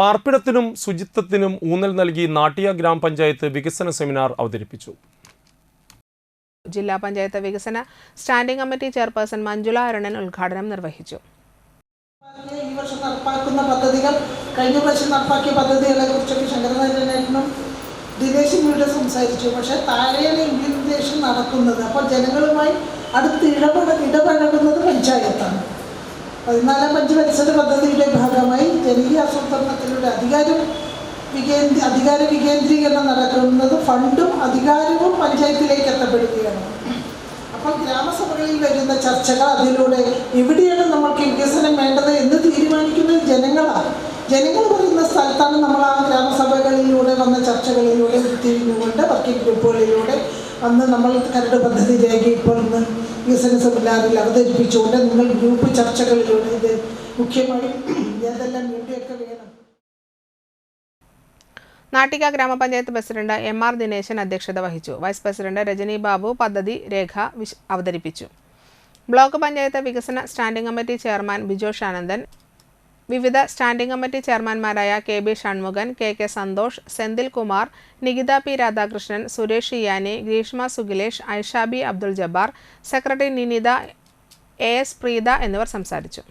പാർപ്പിടത്തിനും ശുചിത്വത്തിനും ഊന്നൽ നൽകി നാട്ടിയ ഗ്രാമപഞ്ചായത്ത് വികസന സെമിനാർ അവതരിപ്പിച്ചു. ജില്ലാ പഞ്ചായത്ത് വികസന standing committee chairperson Manjula Arunan ഉദ്ഘാടനം നിർവഹിച്ചു. ഈ വർഷം നടപ്പാക്കുന്ന പദ്ധതികൾ കഴിഞ്ഞ പ്രാവശ്യം നടപ്പാക്കിയ പദ്ധതികളെ കുറിച്ചൊക്കെ ശങ്കരനാരായണനും ദിനേശും ഇവിടെ സംസാരിച്ചു. പക്ഷേ താഴെയാണ് ഇംപ്ലിമെന്റേഷൻ നടക്കുന്നത്. അപ്പോൾ ജനങ്ങളുമായി അടുത്ത് ഇടപെട പഞ്ചായത്താണ് പതിനാലാം പഞ്ചവത്സര പദ്ധതിയുടെ ഭാഗമായി ജനകീയ ആസൂത്രണത്തിലൂടെ അധികാരം വികേന്ദ്ര അധികാര വികേന്ദ്രീകരണം നടക്കുന്നത് ഫണ്ടും അധികാരവും പഞ്ചായത്തിലേക്ക് എത്തപ്പെടുകയാണ്. അപ്പം ഗ്രാമസഭകളിൽ വരുന്ന ചർച്ചകൾ അതിലൂടെ എവിടെയാണ് നമ്മൾക്ക് വികസനം വേണ്ടത് എന്ന് തീരുമാനിക്കുന്നത് ജനങ്ങളാണ്. ജനങ്ങൾ പറയുന്ന സ്ഥലത്താണ് നമ്മൾ ആ ഗ്രാമസഭകളിലൂടെ വന്ന ചർച്ചകളിലൂടെ ഉരുത്തിരിഞ്ഞുകൊണ്ട് വർക്കിംഗ് ഗ്രൂപ്പുകളിലൂടെ അന്ന് നമ്മൾ കരട് പദ്ധതി രേഖ ഇപ്പോൾ ഇന്ന് സെമിനാറിൽ അവതരിപ്പിച്ചുകൊണ്ട് നിങ്ങൾ ഗ്രൂപ്പ് ചർച്ചകളിലൂടെ ഇത് മുഖ്യമായും ഏതെല്ലാം വേണ്ടിയൊക്കെ വേണം. നാട്ടിക ഗ്രാമപഞ്ചായത്ത് പ്രസിഡന്റ് എം ആർ ദിനേശൻ അധ്യക്ഷത വഹിച്ചു. വൈസ് പ്രസിഡന്റ് രജനി ബാബു പദ്ധതി രേഖ അവതരിപ്പിച്ചു. ബ്ലോക്ക് പഞ്ചായത്ത് വികസന standing committee chairman Bijosh Anandan വിവിധ standing committee ചെയർമാൻമാരായ K B Shanmukhan K K Santhosh Senthil Kumar Nikitha P Radhakrishnan Suresh Iyani Greeshma Sugilesh Aishabi Abdul Jabbar secretary Ninitha A S Preetha എന്നിവർ സംസാരിച്ചു.